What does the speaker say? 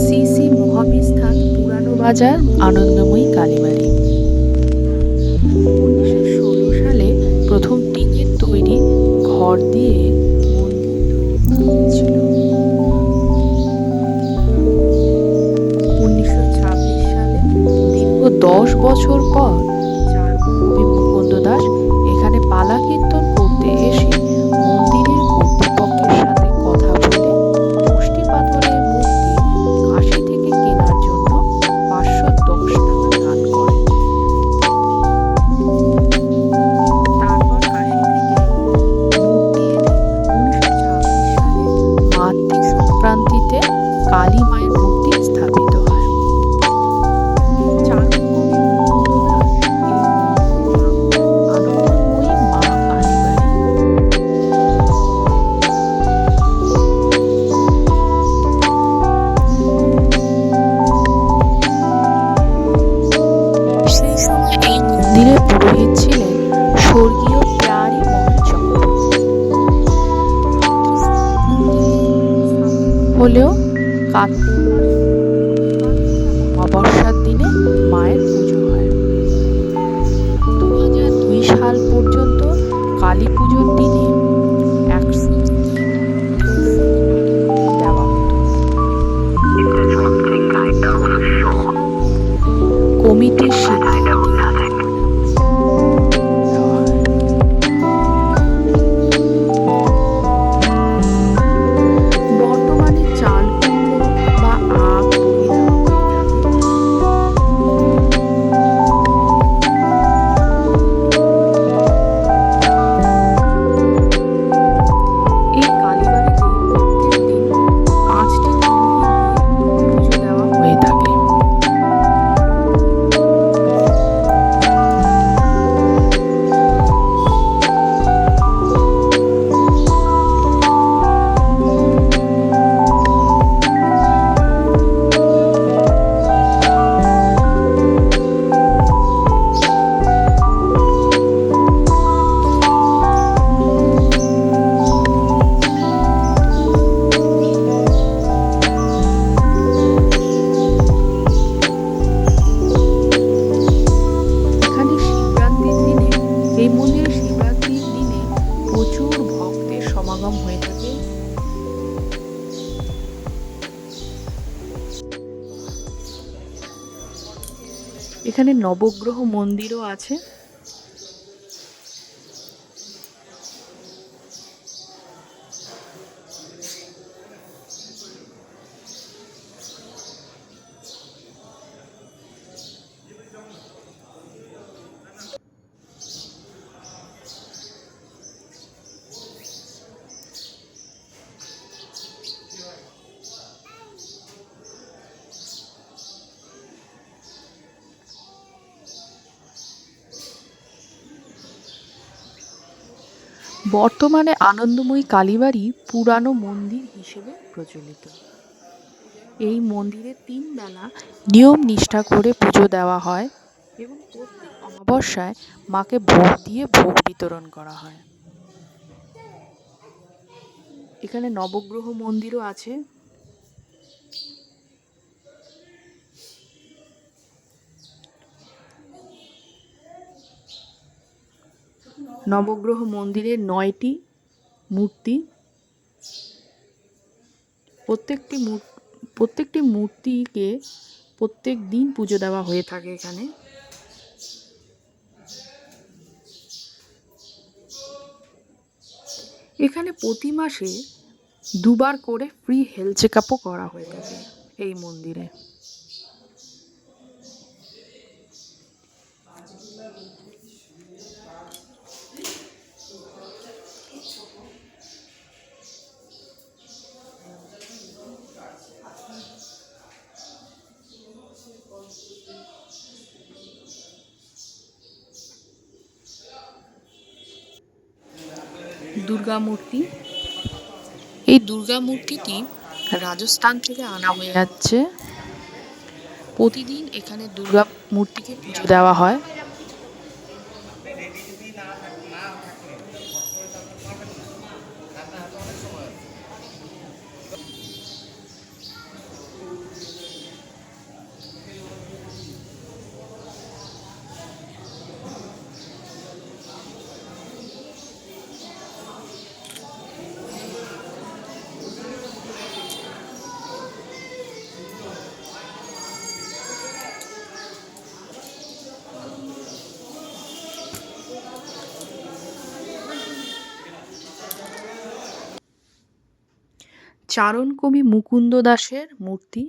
শ্রী শ্রী মহাবিস্থান পুরানো বাজার আনন্দময়ী কালীবাড়ি। উনিশশো ষোলো সালে প্রথম টিনের তৈরি ঘর দিয়ে উনিশশো ছাব্বিশ সালে দীর্ঘ দশ বছর পর মন্দিরের পুরোহিত ছিলেন স্বর্গীয় প্যারি হলেও কার্তিক দিনে মায়ের পুজো হয়। দু হাজার দুই সাল পর্যন্ত কালী পুজোর দিনে সমাগম হয়ে থাকে। এখানে নবগ্রহ মন্দিরও আছে। বর্তমানে আনন্দময়ী কালীবাড়ি পুরানো মন্দির হিসেবে প্রচলিত। এই মন্দিরে তিন বেলা নিয়ম নিষ্ঠা করে পুজো দেওয়া হয় এবং প্রত্যেক অমাবস্যায় মাকে ভোগ দিয়ে ভোগ বিতরণ করা হয়। এখানে নবগ্রহ মন্দিরও আছে। নবগ্রহ মন্দিরের নয়টি মূর্তি। প্রত্যেকটি প্রত্যেকটি মূর্তিকে প্রত্যেক দিন পুজো দেওয়া হয়ে থাকে এখানে। এখানে প্রতি মাসে দুবার করে ফ্রি হেলথ চেক আপও করা হয়ে থাকে এই মন্দিরে। দুর্গা মূর্তি। এই দুর্গা মূর্তিটি রাজস্থান থেকে আনা হয়ে যাচ্ছে। প্রতিদিন এখানে দুর্গা মূর্তিকে পুজো দেওয়া হয়। চারণ কবি মুকুন্দ দাসের মূর্তি